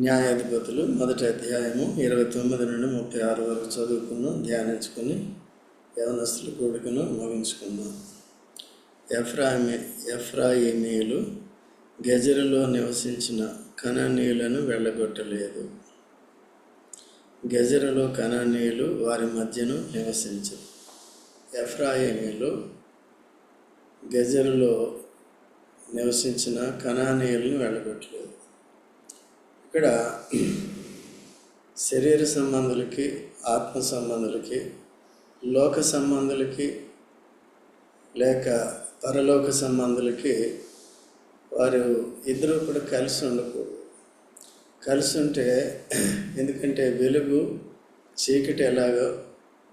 న్యాయాధిపతులు మొదటి అధ్యాయము ఇరవై తొమ్మిది నుండి ముప్పై ఆరు వరకు చదువుకున్నాం ధ్యానించుకుని యవనస్తులు కూడుకును ముగించుకుందాం. ఎఫ్రాయిమి ఎఫ్రాయిమీయులు గెజరులో నివసించిన కణనీయులను వెళ్ళగొట్టలేదు. గెజరులో కణనీయులు వారి మధ్యను నివసించరు. ఎఫ్రాయిమీలు గెజరులో నివసించిన కణానీయులను వెళ్ళగొట్టలేదు. ఇక్కడ శరీర సంబంధులకి ఆత్మ సంబంధులకి లోక సంబంధులకి లేక పరలోక సంబంధులకి వారు ఇద్దరు కూడా కలిసి ఉండకూడదు. కలిసి ఉంటే ఎందుకంటే వెలుగు చీకటి ఎలాగో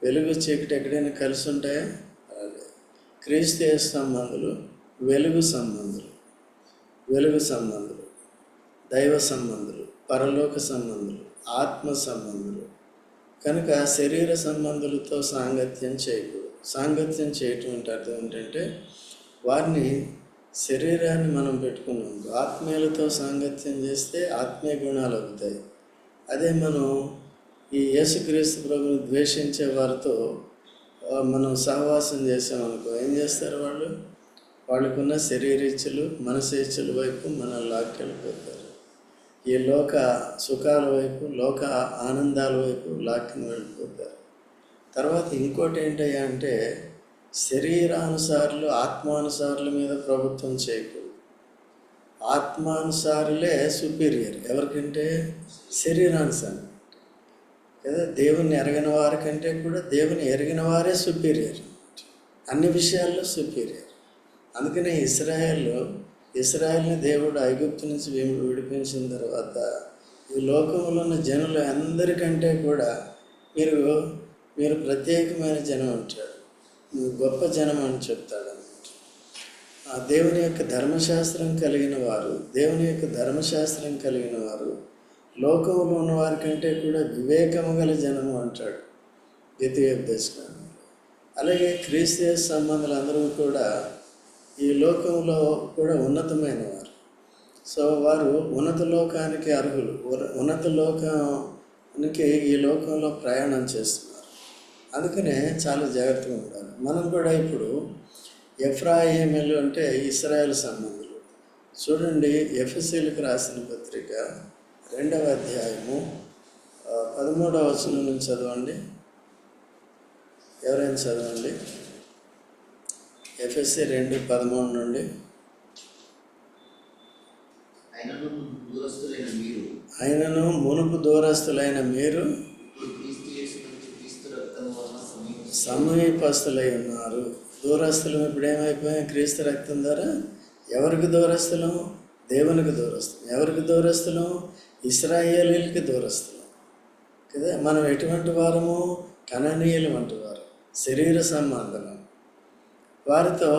వెలుగు చీకటి ఎక్కడైనా కలిసి ఉంటాయా క్రీస్తు సంబంధులు వెలుగు సంబంధులు వెలుగు సంబంధులు దైవ సంబంధులు. పరలోక సంబంధులు ఆత్మ సంబంధులు. కనుక శరీర సంబంధులతో సాంగత్యం చేయకూడదు. సాంగత్యం చేయటం అంటే అర్థం ఏంటంటే వారిని శరీరాన్ని మనం పెట్టుకున్నాం ఆత్మీయులతో సాంగత్యం చేస్తే ఆత్మీయ గుణాలు అవుతాయి. అదే మనం ఈ యేసుక్రీస్తు ప్రభుని ద్వేషించే వారితో మనం సహవాసం చేసామనుకో ఏం చేస్తారు వాళ్ళు? వాళ్ళకున్న శరీరేచ్ఛలు మనసేచ్ఛల వైపు మనల్ని లాక్కెళ్ళిపోతారు. ఈ లోక సుఖాల వైపు లోక ఆనందాల వైపు లాక్కుని వెళ్ళిపోతారు తర్వాత ఇంకోటి ఏంటయ్యా అంటే శరీరానుసారులు ఆత్మానుసారుల మీద ప్రభుత్వం చేయకూడదు. ఆత్మానుసారులే సుపీరియర్. ఎవరికంటే? శరీరానుసారం కదా దేవుని ఎరగిన వారికంటే కూడా దేవుని ఎరిగిన వారే సుపీరియర్. అన్ని విషయాల్లో సుపీరియర్. అందుకనే ఇస్రాయేల్లో ఇస్రాయల్ని దేవుడు ఐగుప్తు నుంచి విడిపించిన తర్వాత ఈ లోకంలో ఉన్న జనులు అందరికంటే కూడా మీరు మీరు ప్రత్యేకమైన జనం అంటాడు. నువ్వు గొప్ప జనం అని చెప్తాడు అనమాట ఆ దేవుని యొక్క ధర్మశాస్త్రం కలిగిన వారు దేవుని యొక్క ధర్మశాస్త్రం కలిగిన వారు లోకంలో ఉన్న వారి కంటే కూడా వివేకము గల జనము అంటాడు. ద్వితీయోపదేశం అలాగే క్రీస్తు సంబంధాలు అందరూ కూడా ఈ లోకంలో కూడా ఉన్నతమైన వారు సో వారు ఉన్నత లోకానికి అర్హులు. ఉన్నత లోకానికి ఈ లోకంలో ప్రయాణం చేస్తున్నారు. అందుకనే చాలా జాగ్రత్తగా ఉండాలి. మనం కూడా ఇప్పుడు ఎఫ్రాయిమీలు అంటే ఇస్రాయేల్ సంబంధులు. చూడండి ఎఫ్ఎస్సీలకు రాసిన పత్రిక రెండవ అధ్యాయము పదమూడవ వచనం నుంచి చదవండి. ఎవరైనా చదవండి. ఎఫ్ఎస్సి రెండు పదమూడు నుండి. అయినను ఆయనను మునుపు దూరస్తులైన మీరు సమీపస్తులై ఉన్నారు. దూరస్తులం ఇప్పుడు ఏమైపోయాం క్రీస్తు రక్తం ద్వారా ఎవరికి దూరస్తులం దేవునికి దూరస్తులం ఎవరికి దూరస్తులం ఇస్రాయేలీలకి దూరస్తులం కదా? మనం ఎటువంటి వారము? కణనీయులు వంటి వారు. శరీర సంబంధం వారితో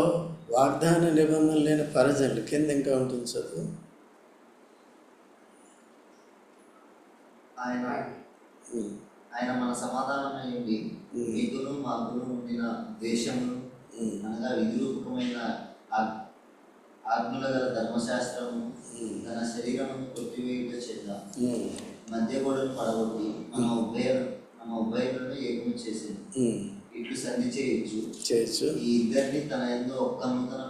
వాగ్దాన నిబంధనలు లేని పరజనులు కింద ఇంకా ఉంటుంది చదువు ఆయన. ఆయన మన సమాధానం అయ్యింది ఉమ్. మీకును మాకును ఉండిన ఉమ్. అనగా విధిరూపకమైన ఆగ్- ఆజ్ఞల గల ధర్మశాస్త్రము. తన శరీరమును కొట్టివేయుట చేత. మధ్య గోడను పడగొట్టి మన ఉభయ మన ఉభయలను ఏకము చేసింది సంధి చేయొచ్చు. చేయొచ్చు. ఈ ఇద్దరిని తన ఎందు ఒక్క నూతన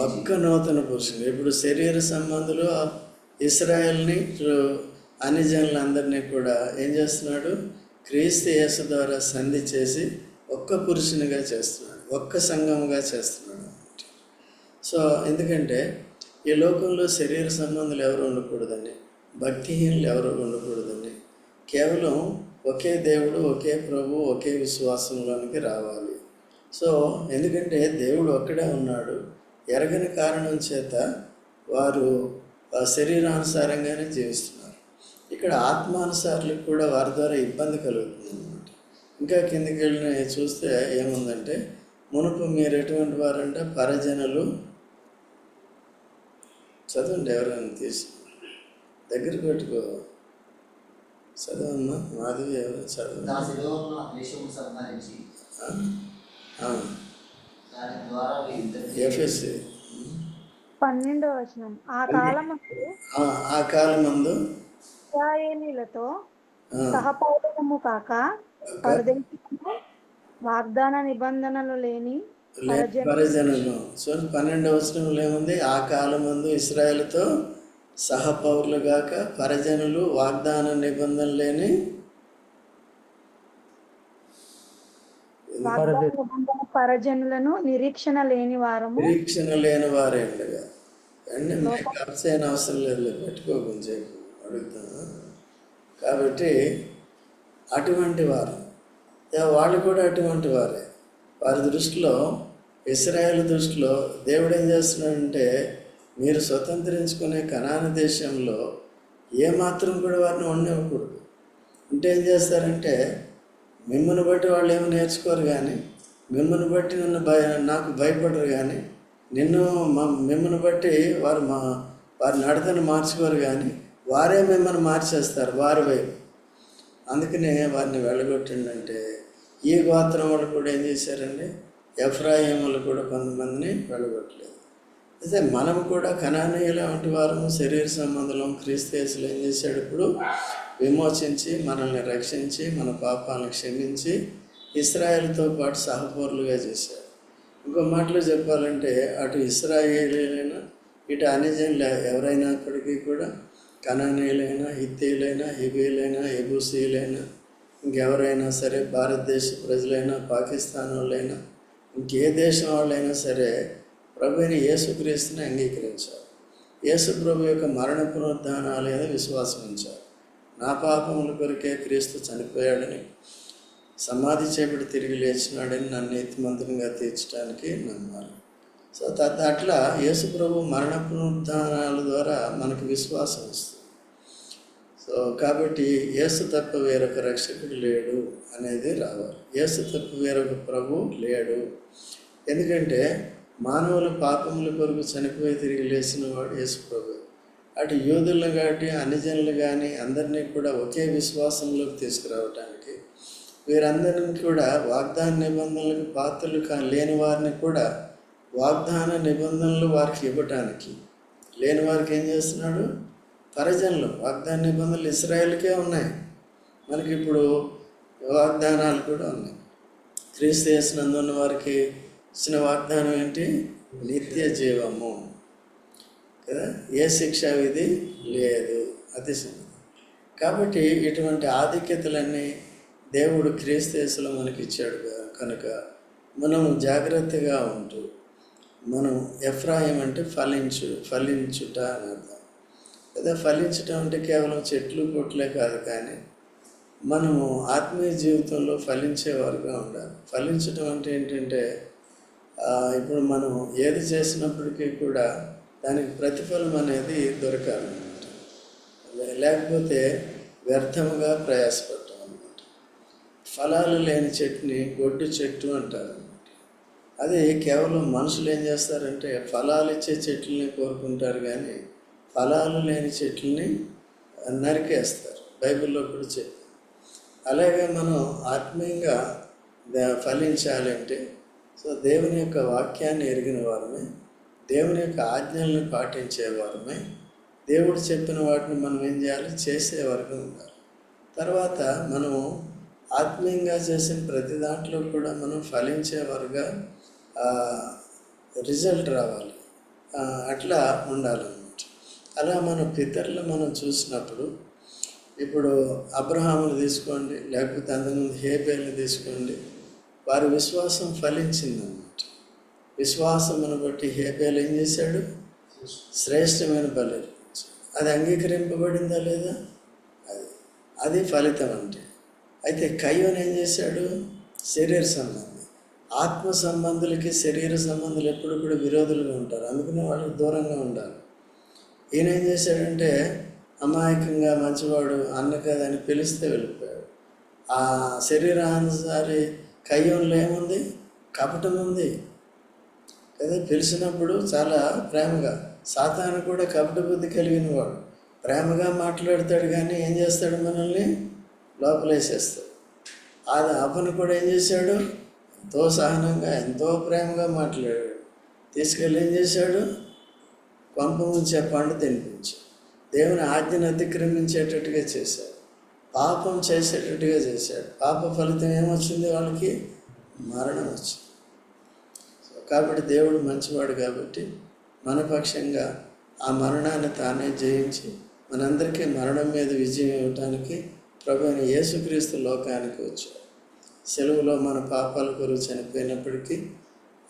ఒక్క నూతన పురుషుడు. ఇప్పుడు శరీర సంబంధులు ఇస్రాయల్ని అన్ని జనులందరినీ కూడా ఏం చేస్తున్నాడు? క్రీస్తు యేసు ద్వారా సంధి చేసి ఒక్క పురుషునిగా చేస్తున్నాడు. ఒక్క సంఘముగా చేస్తున్నాడు సో ఎందుకంటే ఈ లోకంలో శరీర సంబంధాలు ఎవరు ఉండకూడదండి? భక్తిహీనులు ఎవరు ఉండకూడదండి? కేవలం ఒకే దేవుడు ఒకే ప్రభు ఒకే విశ్వాసంలోనికి రావాలి. సో ఎందుకంటే దేవుడు ఒక్కడే ఉన్నాడు. ఎరగని కారణం చేత వారు శరీరానుసారంగానే జీవిస్తున్నారు. ఇక్కడ ఆత్మానుసారులకు కూడా వారి ద్వారా ఇబ్బంది కలుగుతుంది అనమాట ఇంకా కిందికి వెళ్ళిన చూస్తే ఏముందంటే మునుపు మీరు ఎటువంటి వారంటే పరజనులు చదవండి ఎవరైనా తీసి దగ్గర పెట్టుకో. చదవమ్మా? మాధవి ఎవరు వీరిద్దరిని ఎఫ్ఎస్సి పన్నెండో వచనం. ఆ కాలం ఆ- ఆ కాలమందు? ఇశ్రాయేలీలతో ఆ, సహపౌరము కాక పరదేశము వాగ్దాన నిబంధనలు లేని పరజనులు. సో పన్నెండవ వచనంలో ఏముంది? ఆ కాలం ముందు ఇస్రాయేల్తో సహపౌరులు గాక పరజనులు వాగ్దాన నిబంధన లేని పరజనులను నిరీక్షణ లేని వారము. నిరీక్షణ లేని వారే ఉండగా. అండి మీకు అప్సైన అవసరం లేదు పెట్టుకోకుండా చెప్పు అడుగుతాను కాబట్టి అటువంటి వారు. వాళ్ళు కూడా అటువంటి వారే. వారి దృష్టిలో ఇస్రాయేల్ దృష్టిలో దేవుడు ఏం చేస్తున్నాడంటే మీరు స్వతంత్రించుకునే కనాన దేశంలో ఏమాత్రం కూడా వారిని ఉండనివ్వకూడదు. అంటే ఏం చేస్తారంటే మిమ్మల్ని బట్టి వాళ్ళు ఏమి నేర్చుకోరు కానీ మిమ్మల్ని బట్టి నన్ను భయ నాకు భయపడరు కానీ నిన్ను మా మిమ్మల్ని బట్టి వారు మా వారి నడతను మార్చుకోరు కానీ వారే మిమ్మల్ని మార్చేస్తారు వారి వైపు. అందుకనే వారిని వెళ్ళగొట్టిండంటే ఈ గోత్రం వాళ్ళు కూడా ఏం చేశారండి? ఎఫ్రాయిములు కూడా కొంతమందిని వెళ్ళగొట్టలేదు. అయితే మనం కూడా కణానీయుల వంటి వారము శరీర సంబంధం క్రీస్తేసులు ఏం చేశాడు ఇప్పుడు? విమోచించి మనల్ని రక్షించి మన పాపాలను క్షమించి ఇస్రాయేల్తో పాటు సహపౌరులుగా చేశాడు. ఇంకో మాటలో చెప్పాలంటే అటు ఇస్రాయేలీలైనా ఇటు అనిజన్లు ఎవరైనా అక్కడికి కూడా కణానీయులైనా హిత్తీయులైనా హిబీలైనా హిబూసీలైనా ఇంకెవరైనా సరే భారతదేశ ప్రజలైనా పాకిస్తాన్ వాళ్ళైనా ఇంకే దేశం వాళ్ళైనా సరే ప్రభుని యేసుక్రీస్తుని అంగీకరించారు. యేసు ప్రభు యొక్క మరణ పునరుద్ధానాలు విశ్వాసం ఉంచారు నా పాపముల కొరికే క్రీస్తు చనిపోయాడని సమాధి చేపట్టి తిరిగి లేచినాడని నన్ను నీతిమంతునిగా తీర్చడానికి నమ్మాలి సో తద్ అట్లా యేసు ప్రభు మరణ పునరుద్ధానాల ద్వారా మనకు విశ్వాసం వస్తుంది. సో కాబట్టి యేసు తప్ప వేరొక రక్షకుడు లేడు అనేది రావాలి. యేసు తప్ప వేరొక ప్రభు లేడు. ఎందుకంటే మానవుల పాపముల కొరకు చనిపోయి తిరిగి లేచిన వాడు యేసు అటు యూదులను కాబట్టి అన్యజనులు కానీ అందరినీ కూడా ఒకే విశ్వాసంలోకి తీసుకురావటానికి వీరందరిని కూడా వాగ్దాన నిబంధనలకు పాత్రలు కా లేని వారిని కూడా వాగ్దాన నిబంధనలు వారికి ఇవ్వటానికి. లేని వారికి ఏం చేస్తున్నాడు? పరజనులు వాగ్దాన నిబంధనలు ఇస్రాయేల్కే ఉన్నాయి. మనకి ఇప్పుడు వాగ్దానాలు కూడా ఉన్నాయి. క్రీస్తు చేసినందున్న వారికి ఇచ్చిన వాగ్దానం ఏంటి? నిత్య జీవము. కదా? ఏ శిక్ష విధి? లేదు. అది కాబట్టి ఇటువంటి ఆధిక్యతలన్నీ దేవుడు క్రీస్తేసులో మనకి ఇచ్చాడు కనుక మనం జాగ్రత్తగా ఉంటూ మనం ఎఫ్రాయం అంటే ఫలించు ఫలించుట అని అర్థం. కదా? ఫలించటం అంటే కేవలం చెట్లు కొట్లే కాదు కానీ మనము ఆత్మీయ జీవితంలో ఫలించేవారుగా ఉండాలి. ఫలించటం అంటే ఏంటంటే ఇప్పుడు మనం ఏది చేసినప్పటికీ కూడా దానికి ప్రతిఫలం అనేది దొరకాలన్నమాట లేకపోతే వ్యర్థముగా ప్రయాసపడటం అన్నమాట. ఫలాలు లేని చెట్టుని గొడ్డు చెట్టు అంటారు అన్నమాట. అది కేవలం మనుషులు ఏం చేస్తారంటే ఫలాలు ఇచ్చే చెట్లని కోరుకుంటారు కానీ ఫలాలు లేని చెట్లని నరికేస్తారు. బైబిల్లో కూడా చెప్పి అలాగే మనం ఆత్మీయంగా ఫలించాలంటే సో దేవుని యొక్క వాక్యాన్ని ఎరిగిన వారమే దేవుని యొక్క ఆజ్ఞలను పాటించే వారమే దేవుడు చెప్పిన వాటిని మనం ఏం చేయాలి? చేసే వరకు ఉండాలి. తర్వాత మనము ఆత్మీయంగా చేసిన ప్రతి దాంట్లో కూడా మనం ఫలించేవారుగా రిజల్ట్ రావాలి. అట్లా ఉండాలన్నమాట. అలా మన పితరులు మనం చూసినప్పుడు ఇప్పుడు అబ్రహామును తీసుకోండి లేకపోతే అంతకుముందు హేబేల్ని తీసుకోండి వారి విశ్వాసం ఫలించిందన్నమాట. విశ్వాసమును బట్టి హేబేలు ఏం చేశాడు? శ్రేష్టమైన బలి అది అంగీకరింపబడిందా లేదా? అది అది ఫలితం అంటే. అయితే కయ్యోన్ ఏం చేశాడు? శరీర సంబంధం. ఆత్మ సంబంధులకి శరీర సంబంధులు ఎప్పుడు కూడా విరోధులుగా ఉంటారు. అందుకనే వాళ్ళకి దూరంగా ఉండాలి. ఈయన ఏం చేశాడంటే అమాయకంగా మంచివాడు అన్న కదని పిలిస్తే వెళ్ళిపోయాడు. ఆ శరీరానుసారి కయ్యంలో ఏముంది కపటం ఉంది. కదా పిలిచినప్పుడు చాలా ప్రేమగా సాతాను కూడా కపట బుద్ధి కలిగిన వాడు. ప్రేమగా మాట్లాడతాడు కానీ ఏం చేస్తాడు మనల్ని? లోపలేసేస్తాడు. అది అపను కూడా ఏం చేశాడు? ఎంతో సహనంగా ఎంతో ప్రేమగా మాట్లాడాడు. తీసుకెళ్ళి ఏం చేశాడు? కొంప ముంచే పండు తినిపించాడు. దేవుని ఆజ్ఞను అతిక్రమించేటట్టుగా చేశాడు. పాపం చేసేటట్టుగా చేశాడు. పాప ఫలితం ఏమొచ్చింది వాళ్ళకి? మరణం వచ్చింది కాబట్టి దేవుడు మంచివాడు కాబట్టి మన పక్షంగా ఆ మరణాన్ని తానే జయించి మనందరికీ మరణం మీద విజయం ఇవ్వటానికి ప్రభు అయిన యేసుక్రీస్తు లోకానికి వచ్చాడు. సెలవులో మన పాపాల కొరకు చనిపోయినప్పటికీ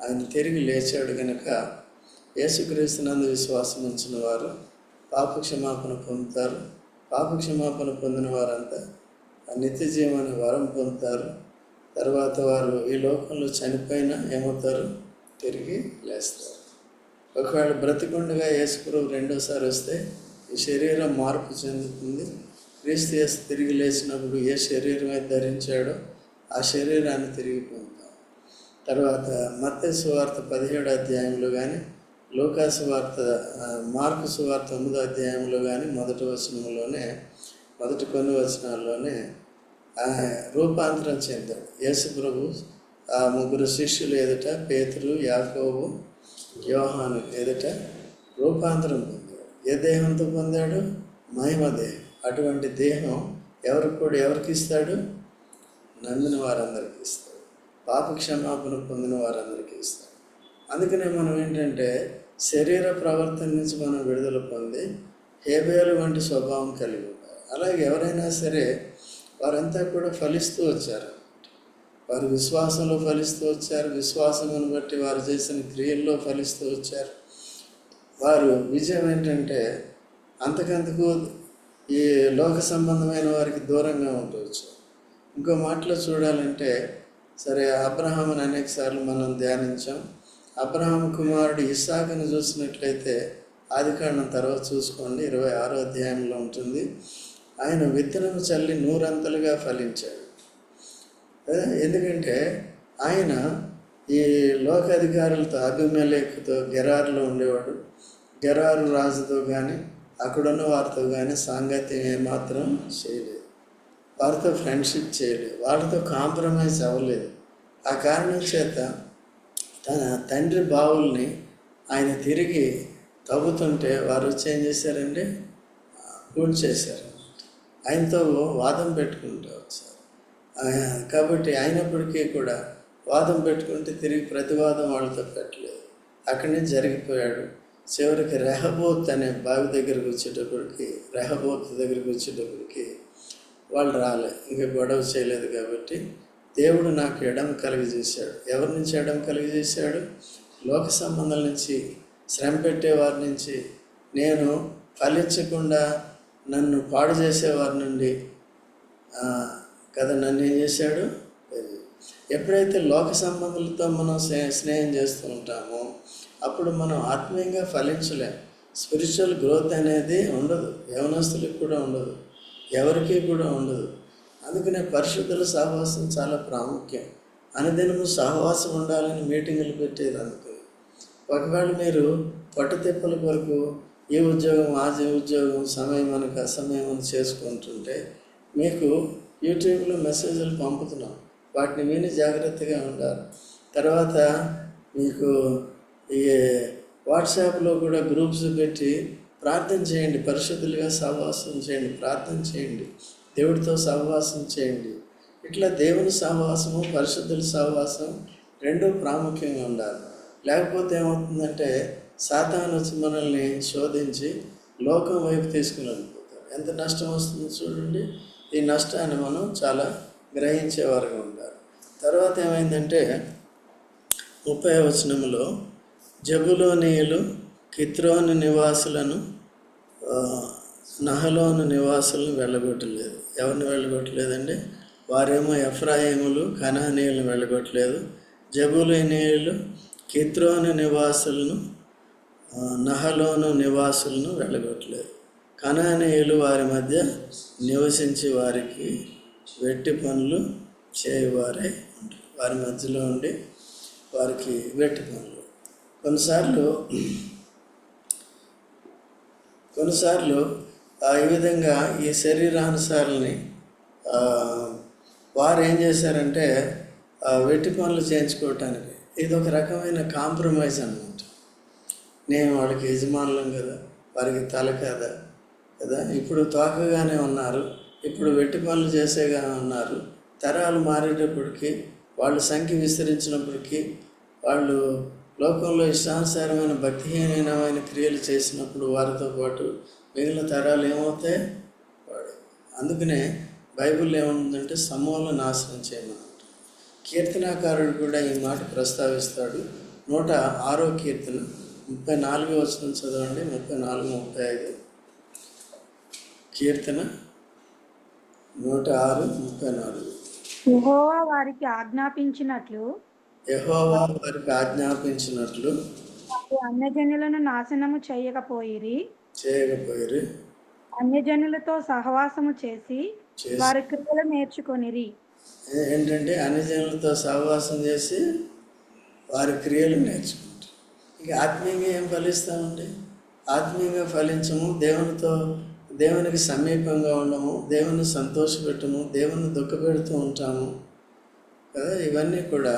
ఆయన తిరిగి లేచాడు కనుక యేసుక్రీస్తునందు విశ్వాసం ఉంచిన వారు పాప క్షమాపణ పొందుతారు. పాపక్షమాపణ పొందిన వారంతా ఆ నిత్య జీవాన్ని వరం పొందుతారు. తర్వాత వారు ఈ లోకంలో చనిపోయినా ఏమవుతారు? తిరిగి లేస్తారు. ఒకవేళ బ్రతికుండగా యేసుప్రభు రెండోసారి వస్తే ఈ శరీరం మార్పు చెందుతుంది. క్రీస్తు యేసు తిరిగి లేచినప్పుడు ఏ శరీరం అయితే ధరించాడో ఆ శరీరాన్ని తిరిగి పొందుతాం. తర్వాత మత్స్య సువార్త పదిహేడు అధ్యాయంలో కానీ లోకాసు వార్త మార్కు సువార్త తొమ్మిదో అధ్యాయంలో కానీ మొదటి వచనంలోనే మొదటి కొన్ని వచనాల్లోనే రూపాంతరం చెందాడు యేసు ప్రభు ఆ ముగ్గురు శిష్యులు ఎదుట పేతురు యాకోబు యోహాను ఎదుట రూపాంతరం పొందాడు ఏ దేహంతో పొందాడు? మహిమ దేహం. అటువంటి దేహం ఎవరికి కూడా ఎవరికి ఇస్తాడు? నమ్మిన వారందరికీ ఇస్తాడు. పాప క్షమాపణ పొందిన వారందరికీ ఇస్తాడు. అందుకనే మనం ఏంటంటే శరీర ప్రవర్తన నుంచి మనం విడుదల పొంది హేబేలు వంటి స్వభావం కలిగి ఉంటారు. అలాగే ఎవరైనా సరే వారంతా కూడా ఫలిస్తూ వచ్చారు. వారు విశ్వాసంలో ఫలిస్తూ వచ్చారు. విశ్వాసమును బట్టి వారు చేసిన క్రియల్లో ఫలిస్తూ వచ్చారు. వారు విజయం ఏంటంటే అంతకంతకు ఈ లోక సంబంధమైన వారికి దూరంగా ఉండవచ్చు. ఇంకో మాటలో చూడాలంటే సరే అబ్రహాం అనేక సార్లు మనం ధ్యానించాం. అబ్రహాం కుమారుడు ఇస్సాకుని చూసినట్లయితే ఆదికాండం తర్వాత చూసుకోండి ఇరవై ఆరో అధ్యాయంలో ఉంటుంది. ఆయన విత్తనం చల్లి నూరంతలుగా ఫలించాడు. ఎందుకంటే ఆయన ఈ లోకాధికారులతో అభిమలేఖతో గెరారులో ఉండేవాడు. గెరారు రాజుతో కానీ అక్కడున్న వారితో కానీ సాంగత్యం ఏమాత్రం చేయలేదు. వారితో ఫ్రెండ్షిప్ చేయలేదు. వాళ్ళతో కాంప్రమైజ్ అవ్వలేదు. ఆ కారణం చేత తన తండ్రి బావుల్ని ఆయన తిరిగి తవ్వుతుంటే వారు వచ్చి ఏం చేశారండి పూర్తి చేశారు. ఆయనతో వాదం పెట్టుకుంటూ వచ్చారు. కాబట్టి అయినప్పటికీ కూడా వాదం పెట్టుకుంటే తిరిగి ప్రతివాదం వాళ్ళతో పెట్టలేదు. అక్కడి నుంచి జరిగిపోయాడు. చివరికి రెహబోత్ అనే బావి దగ్గరికి వచ్చేటప్పటికి రెహబోత్ దగ్గరికి వచ్చేటప్పటికి వాళ్ళు రాలే. ఇంకా గొడవ చేయలేదు కాబట్టి దేవుడు నాకు ఎడం కలిగజేశాడు ఎవరి నుంచి ఎడం కలిగజేశాడు లోక సంబంధాల నుంచి శ్రమ పెట్టేవారి నుంచి. నేను ఫలించకుండా నన్ను పాడు చేసేవారి నుండి కదా నన్ను ఏం చేశాడు? ఎప్పుడైతే లోక సంబంధులతో మనం స్నే- స్నేహం చేస్తూ ఉంటామో అప్పుడు మనం ఆత్మీయంగా ఫలించలేం. స్పిరిచువల్ గ్రోత్ అనేది ఉండదు. యవనస్తులకు కూడా ఉండదు. ఎవరికి కూడా ఉండదు. అందుకనే పరిశుద్ధుల సహవాసం చాలా ప్రాముఖ్యం. అనుదినము సహవాసం ఉండాలని మీటింగులు పెట్టేది అందుకని ఒకవేళ మీరు పట్టుతిప్పల కొరకు ఈ ఉద్యోగం ఆ ఉద్యోగం సమయం అనక అసమయం అని చేసుకుంటుంటే మీకు యూట్యూబ్లో మెసేజ్లు పంపుతున్నాం. వాటిని విని జాగ్రత్తగా ఉండాలి. తర్వాత మీకు ఈ వాట్సాప్లో కూడా గ్రూప్స్ పెట్టి ప్రార్థన చేయండి. పరిశుద్ధులుగా సహవాసం చేయండి. ప్రార్థన చేయండి. దేవుడితో సహవాసం చేయండి. ఇట్లా దేవుని సహవాసము పరిశుద్ధుల సహవాసం రెండూ ప్రాముఖ్యంగా ఉండాలి. లేకపోతే ఏమవుతుందంటే సాతాను వచ్చి మనల్ని శోధించి లోకం వైపు తీసుకుని వెళ్ళిపోతారు ఎంత నష్టం వస్తుందో చూడండి. ఈ నష్టాన్ని మనం చాలా గ్రహించేవారుగా ఉండాలి. తర్వాత ఏమైందంటే ముప్పై వచనంలో జబులోనియులు కిత్రోని నివాసులను నహలోని నహలోను నివాసులను వెళ్ళగొట్టలేదు. ఎవరిని వెళ్ళగొట్టలేదండి. వారేమో ఎఫ్రాయిములు కనానీయులను వెళ్ళగొట్టలేదు. జబులోనీయులు కిత్రోను నివాసులను నహలోను నివాసులను వెళ్ళగొట్టలేదు. కనానీయులు వారి మధ్య నివసించి వారికి వెట్టి పనులు చేయవారే ఉంటారు. వారి మధ్యలో ఉండి వారికి వెట్టి పనులు. కొన్నిసార్లు కొన్నిసార్లు ఈ విధంగా ఈ శరీరానుసారాలని వారు ఏం చేశారంటే వెట్టి పనులు చేయించుకోవటానికి ఇది ఒక రకమైన కాంప్రమైజ్ అనమాట నేను వాళ్ళకి యజమానులం కదా వారికి తల కదా కదా? ఇప్పుడు తోకగానే ఉన్నారు ఇప్పుడు వెట్టి పనులు చేసేగా ఉన్నారు. తరాలు మారేటప్పటికి వాళ్ళ సంఖ్య విస్తరించినప్పటికీ వాళ్ళు లోకంలో ఇష్టానుసారమైన భక్తిహీనమైన క్రియలు చేసినప్పుడు వారితో పాటు మిగిలిన తరాలు ఏమవుతాయి? వాడు. అందుకనే బైబిల్ ఏముందంటే సమూల నాశనం చేయమన్నమాట కీర్తనాకారుడు కూడా ఈ మాట ప్రస్తావిస్తాడు. నూట ఆరో కీర్తన ముప్పై నాలుగు వచ్చిన చదవండి. ముప్పై నాలుగు ముప్పై ఐదు. కీర్తన నూట ఆరు ముప్పై నాలుగు. యెహోవా వారికి ఆజ్ఞాపించినట్లు యెహోవా వారికి ఆజ్ఞాపించినట్లు వారు అన్యజనులను నాశనము చేయకపోయిరి. చేయకపోయారు అన్యజనులతో సహవాసము చేసి వారి క్రియలు నేర్చుకొనిరి. ఏంటంటే అన్ని జనులతో సహవాసం చేసి వారి క్రియలు నేర్చుకుంటారు. ఇక ఆత్మీయంగా ఏం ఫలిస్తామండి? ఆత్మీయంగా ఫలించము దేవునితో దేవునికి సమీపంగా ఉండము దేవుని సంతోషపెట్టము దేవుని దుఃఖపెడుతూ ఉంటాము కదా? ఇవన్నీ కూడా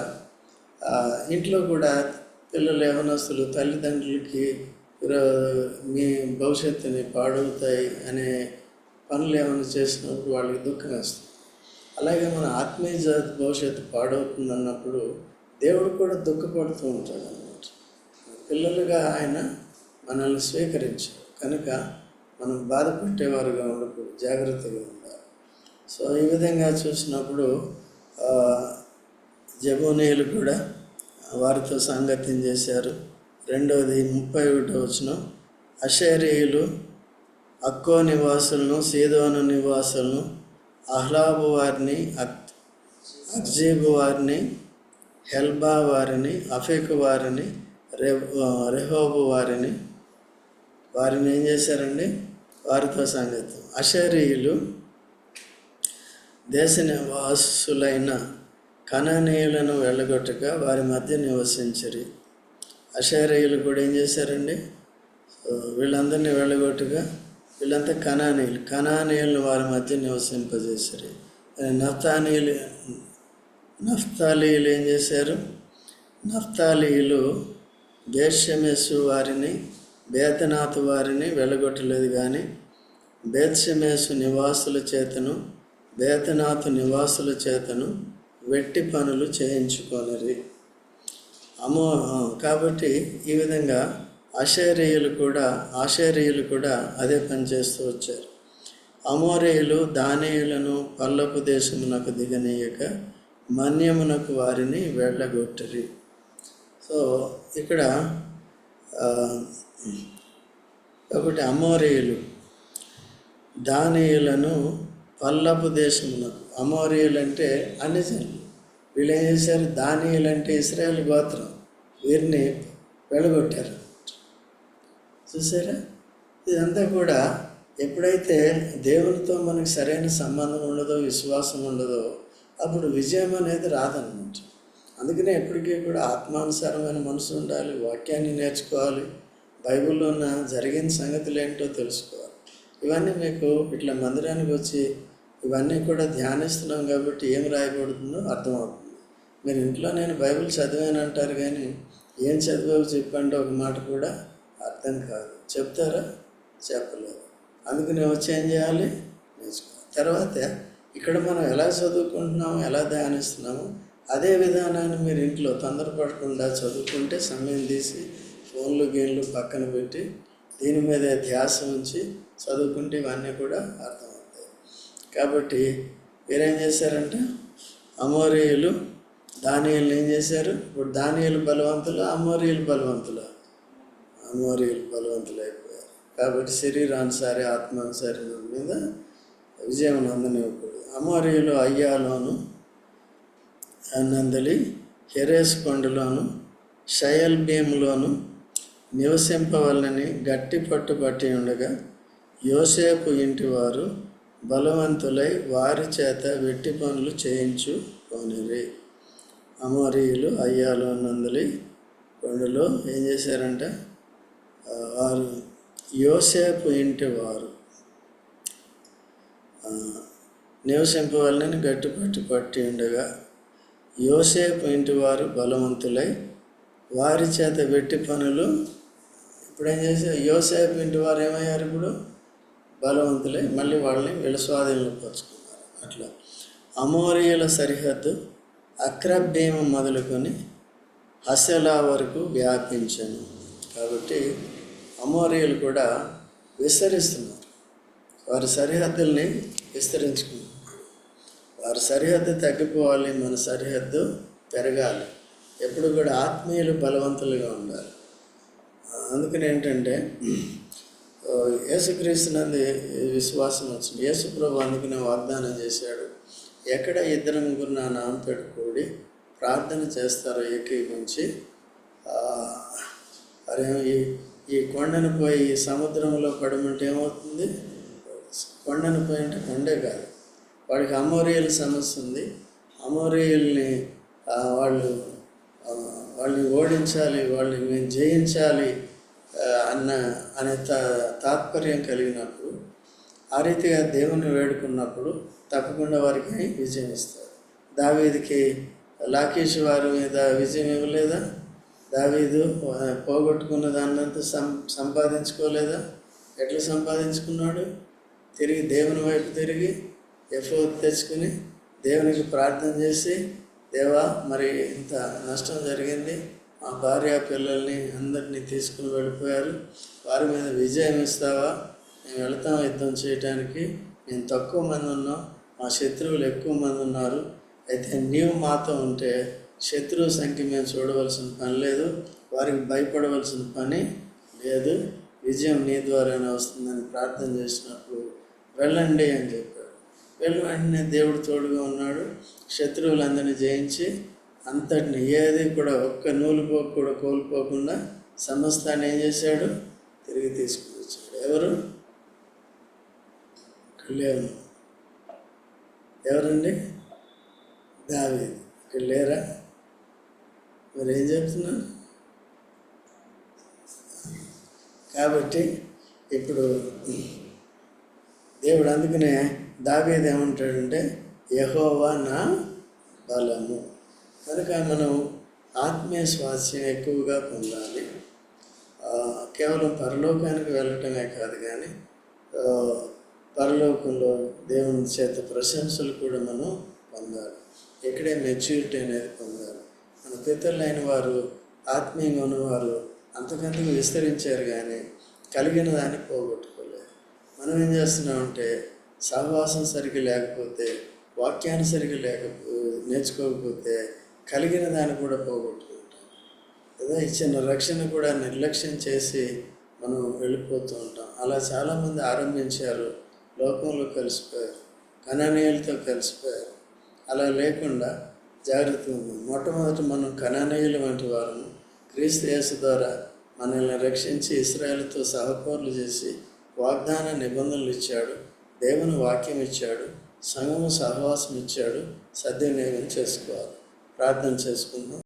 ఇంట్లో కూడా పిల్లలు యవనస్తులు తల్లిదండ్రులకి "ఈరో- మీ భవిష్యత్తుని పాడవుతాయి అనే పనులు ఏమైనా చేసినప్పుడు వాళ్ళకి దుఃఖం వేస్తుంది. అలాగే మన ఆత్మీయ జాతి భవిష్యత్తు పాడవుతుంది అన్నప్పుడు దేవుడు కూడా దుఃఖపడుతూ ఉంటాడు అన్నమాట పిల్లలుగా ఆయన మనల్ని స్వీకరించారు కనుక మనం బాధపెట్టేవారుగా ఉండకూడదు జాగ్రత్తగా ఉండాలి. సో ఈ విధంగా చూసినప్పుడు జబోనీయులు కూడా వారితో సాంగత్యం చేశారు. రెండవది ముప్పై ఒకటో వచ్చిన అషేరియులు అక్కో నివాసులను సీదోను నివాసులను అహ్లాబు వారిని అక్ అక్జీబు వారిని హెల్బా వారిని అఫీక్ వారిని రె రెహోబు వారిని. వారిని ఏం చేశారండి? వారితో సంగతం. అషరీయులు దేశ నివాసులైన కణనీయులను వెళ్ళగొట్టగా వారి మధ్య నివసించరు. అషరీయులు కూడా ఏం చేశారండి? వీళ్ళందరినీ వెళ్ళగొట్టుగా వీళ్ళంతా కణానీయులు కణానీయులను వారి మధ్య నివసింపజేశారు. నఫ్తానీయులు నఫ్తాలీయులు ఏం చేశారు? నఫ్తాలీయులు బేషమెసు వారిని బేతనాథు వారిని వెళ్ళగొట్టలేదు కానీ బేత్షమేసు నివాసుల చేతను బేతనాథు నివాసుల చేతను వెట్టి పనులు చేయించుకోనరి. అమో కాబట్టి ఈ విధంగా ఆషేరీయులు కూడా ఆషేరీయులు కూడా అదే పని చేస్తూ వచ్చారు. అమోరేయులు దానేయులను పల్లపు దేశమునకు దిగనీయక మన్యమునకు వారిని వెళ్ళగొట్టరి. సో ఇక్కడ ఒకటి అమోరేయులు దానేయులను పల్లపు దేశమునకు అమోరేయులు అంటే అన్ని జనులు. వీళ్ళు ఏం చేశారు? దానియులు అంటే ఇస్రాయల్ గోత్రం వీరిని వెళ్ళగొట్టారు. చూసారా ఇదంతా కూడా ఎప్పుడైతే దేవునితో మనకి సరైన సంబంధం ఉండదో విశ్వాసం ఉండదో అప్పుడు విజయం అనేది రాదన్నమాట. అందుకనే ఎప్పటికీ కూడా ఆత్మానుసారమైన మనసు ఉండాలి వాక్యాన్ని నేర్చుకోవాలి బైబిల్లో ఉన్న జరిగిన సంగతులు ఏంటో తెలుసుకోవాలి. ఇవన్నీ మీకు ఇట్లా మందిరానికి వచ్చి ఇవన్నీ కూడా ధ్యానిస్తున్నాం కాబట్టి ఏం రాయబడుతుందో అర్థమవుతుంది. మీరు ఇంట్లో నేను బైబిల్ చదివాను అంటారు కానీ ఏం చదివావు చెప్పండి ఒక మాట కూడా అర్థం కాదు. చెప్తారా? చెప్పలేదు. అందుకని వచ్చి ఏం చేయాలి? నేర్చుకోవాలి తర్వాత ఇక్కడ మనం ఎలా చదువుకుంటున్నామో ఎలా ధ్యానిస్తున్నాము అదే విధానాన్ని మీరు ఇంట్లో తొందరపడకుండా చదువుకుంటే సమయం తీసి ఫోన్లు గేమ్లు పక్కన పెట్టి దీని మీద ధ్యాస ఉంచి చదువుకుంటే ఇవన్నీ కూడా అర్థమవుతాయి. కాబట్టి మీరేం చేశారంటే అమోరేయులు దానియలు ఏం చేశారు? ఇప్పుడు దానియలు బలవంతులు అమోరియలు బలవంతులు. అమోరియలు బలవంతులు అయిపోయారు. కాబట్టి శరీరానుసారి ఆత్మానుసారి మీద విజయం నందనివ్వకూడదు. అమోరీయులు అయ్యాలోను నందలి హెరేస్ కొండలోను షయల్ భీములోను నివసింపవలనని గట్టి పట్టుబట్టి ఉండగా యోసేపు ఇంటి వారు బలవంతులై వారి చేత వెట్టి పనులు చేయించుకొనిరి అమోరియులు అయ్యాలు నందలి కొండలో ఏం చేశారంటే? వారు యోసేపు ఇంటి వారు. ఆ, నివసింపవలనని గట్టి పట్టి పట్టి ఉండగా యోసేపు ఇంటి వారు బలవంతులై వారి చేత వెట్టి పనులు ఇప్పుడు ఏం చేశారు? యోసేపు ఇంటి వారు ఏమయ్యారు ఇప్పుడు? బలవంతులై మళ్ళీ వాళ్ళని వీళ్ళ స్వాధీనంలో పరుచుకున్నారు. అట్లా అమోరియుల సరిహద్దు అక్రబ్డేమ మొదలుకొని హసెలా వరకు వ్యాపించను. కాబట్టి అమోరియలు కూడా విస్తరిస్తున్నారు. వారి సరిహద్దుల్ని విస్తరించుకున్నారు. వారి సరిహద్దు తగ్గిపోవాలి మన సరిహద్దు పెరగాలి. ఎప్పుడు కూడా ఆత్మీయులు బలవంతులుగా ఉండాలి. అందుకని ఏంటంటే ఆ, యేసుక్రీస్తు విశ్వాసం వచ్చింది. యేసుప్రభు అందుకనే వాగ్దానం చేశాడు. ఎక్కడ ఇద్దరు ముగ్గురు నా నామపేట కూడి. ప్రార్థన చేస్తారో ఏకీభించి అరే ఈ ఈ కొండను పోయి ఈ సముద్రంలో పడమంటే ఏమవుతుంది? కొండను పోయి అంటే కొండే కాదు. వాడికి అమోరియల్ సమస్య ఉంది. అమోరియల్ని వాళ్ళు వాళ్ళని ఓడించాలి వాళ్ళని మేము జయించాలి అన్న అనే తా తాత్పర్యం కలిగినప్పుడు ఆ రీతిగా దేవుని వేడుకున్నప్పుడు తప్పకుండా వారికి విజయం ఇస్తారు. దావీదికి లాకేష్ వారి మీద విజయం ఇవ్వలేదా? దావీదు పోగొట్టుకున్న దాన్నంతా సం సంపాదించుకోలేదా? ఎట్లా సంపాదించుకున్నాడు? తిరిగి దేవుని వైపు తిరిగి ఎఫో తెచ్చుకుని దేవునికి ప్రార్థన చేసి దేవా మరి ఇంత నష్టం జరిగింది. మా భార్య పిల్లల్ని అందరినీ తీసుకుని వెళ్ళిపోయారు. వారి మీద విజయం ఇస్తావా? వెళ్తాం యుద్ధం చేయడానికి మేము తక్కువ మంది ఉన్నాం మా శత్రువులు ఎక్కువ మంది ఉన్నారు. అయితే నీవు మాతో ఉంటే శత్రువు సంఖ్య మేము చూడవలసిన పని లేదు వారికి భయపడవలసిన పని లేదు. విజయం నీ ద్వారానే వస్తుందని ప్రార్థన చేసినప్పుడు వెళ్ళండి అని చెప్పాడు. వెళ్ళి వెంటనే దేవుడు తోడుగా ఉన్నాడు. శత్రువులందరినీ జయించి అంతటిని ఏది కూడా ఒక్క నూలుపోక కూడా కోల్పోకుండా సమస్తాన్ని ఏం చేశాడు? తిరిగి తీసుకుని వచ్చాడు ఎవరు? లేదు. ఎవరండి? దావీదు. ఇక్కడ లేరా? మరి ఏం చెప్తున్నారు? కాబట్టి ఇప్పుడు దేవుడు అందుకనే దావేది ఏమంటాడంటే యహోవా నా బలము. కనుక మనం ఆత్మీయ స్వాస్థ్యం ఎక్కువగా పొందాలి. కేవలం పరలోకానికి వెళ్ళటమే కాదు కానీ పరలోకంలో దేవుని చేత ప్రశంసలు కూడా మనం పొందాలి. ఇక్కడే మెచ్యూరిటీ అనేది పొందాలి. మన పితరులైన వారు ఆత్మీయంగా ఉన్నవారు అంతకంతకు విస్తరించారు కానీ కలిగిన దాన్ని పోగొట్టుకోలేదు. మనం ఏం చేస్తున్నామంటే సహవాసం సరిగ్గా లేకపోతే వాక్యాన్ని సరిగ్గా లేక నేర్చుకోకపోతే కలిగిన దాన్ని కూడా పోగొట్టుకుంటాం. లేదా ఇచ్చిన రక్షణ కూడా నిర్లక్ష్యం చేసి మనం వెళ్ళిపోతూ ఉంటాం. అలా చాలామంది ఆరంభించారు. లోకంలో కలిసిపోయారు. కణనీయులతో కలిసిపోయారు. అలా లేకుండా జాగ్రత్త మొట్టమొదటి మనం కణనీయులు వంటి వారము. క్రీస్తు యేసు ద్వారా మనల్ని రక్షించి ఇస్రాయల్తో సహపౌరులు చేసి వాగ్దాన నిబంధనలు ఇచ్చాడు. దేవుని వాక్యం ఇచ్చాడు. సంఘము సహవాసం ఇచ్చాడు. సద్వినియోగం చేసుకోవాలి. ప్రార్థన చేసుకుందాం.